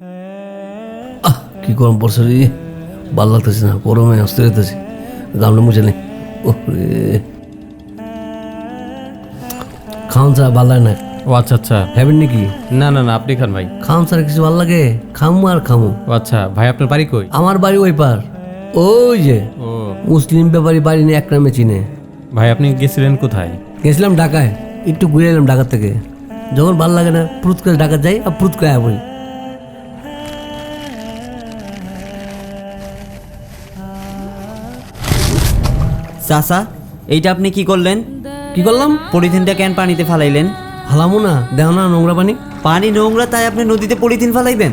আহ কি গরম পড়ছে রে? ভালো লাগতেছে না গরমে আসতে যেতেছি গামলা মুছে নেই ভালো লাগে না। ও আচ্ছা আচ্ছা। নাকি? না না না আপনি খান ভাই। ছাড়া কিছু ভালো লাগে? খামু আর খামু। ও আচ্ছা ভাই আপনার বাড়ি কই? আমার বাড়ি ওই পার। ওই যে ও। মুসলিম ব্যাপারী বাড়ি নিয়ে এক নামে চিনে। ভাই আপনি গেছিলেন কোথায়? গেছিলাম ঢাকায়। একটু ঘুরে এলাম ঢাকা থেকে। যখন ভালো লাগে না প্রুত করে ঢাকা যাই আর প্রুত করে আবই চাচা এইটা আপনি কি করলেন? কি করলাম? পলিথিনটা কেন পানিতে ফালাইলেন? হালামো না দেও না নোংরা পানি। পানি নোংরা তাই আপনি নদীতে পলিথিন ফালাইবেন?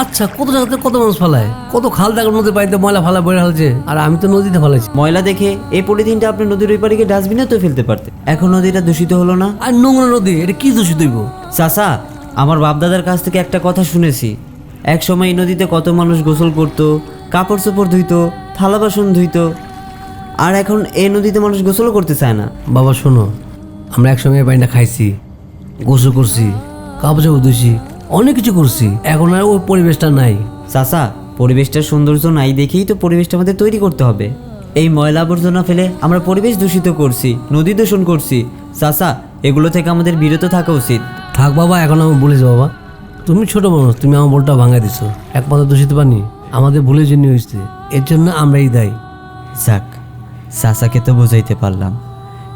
আচ্ছা কত জায়গাতে কত মানুষ ফালায়? কত খাল দেখার নদীর পানিতে ময়লা ফালা বেড়ে হালছে আর আমি তো নদীতে ফালাইছি। ময়লা দেখে এই পলিথিনটা আপনি নদীর ওই পাড়ে ডাস্টবিনে তো ফেলতে পারতেন। এখন নদীটা দূষিত হলো না? আর নোংরা নদী এটা কি দোষী দইব চাচা আমার বাপদাদার কাছ থেকে একটা কথা শুনেছি। এক সময় এই নদীতে কত মানুষ গোসল করতো কাপড় চোপড় ধুইতো থালা বাসন ধুইতো আর এখন এই নদীতে মানুষ গোসলও করতে চায় না। বাবা শোনো আমরা একসঙ্গে পানিটা খাইছি গোসল করছি কাপড় ধুইছি অনেক কিছু করছি এখন আর ওই পরিবেশটা নাই। চাচা পরিবেশটার সৌন্দর্য নাই দেখেই তো পরিবেশটা আমাদের তৈরি করতে হবে। এই ময়লা আবর্জনা ফেলে আমরা পরিবেশ দূষিত করছি নদী দূষণ করছি। চাচা এগুলো থেকে আমাদের বিরত থাকা উচিত। থাক বাবা এখন আমি বলেছি বাবা। তুমি ছোট মানুষ তুমি আমার বলটা ভাঙা দিছো। একমাত্র দূষিত পানি আমাদের ভুলের জন্য হয়েছে। এর জন্য আমরাই দায়ী। যাক চাচাকে তো বোঝাইতে পারলাম।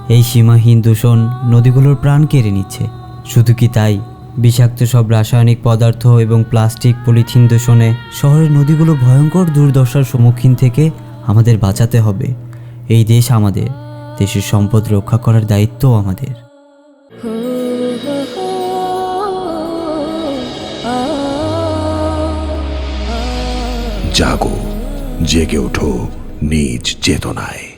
এই সীমাহীন দূষণ নদীগুলোর প্রাণ কেড়ে নিচ্ছে। শুধু কি তাই? বিষাক্ত সব রাসায়নিক পদার্থ এবং প্লাস্টিক পলিথিন দূষণে শহরের নদীগুলো ভয়ঙ্কর দুর্দশার সম্মুখীন থেকে আমাদের বাঁচাতে হবে। এই দেশ আমাদের, দেশের সম্পদ রক্ষা করার দায়িত্বও আমাদের। জাগো, জেগে ওঠো নিজ চেতনায়।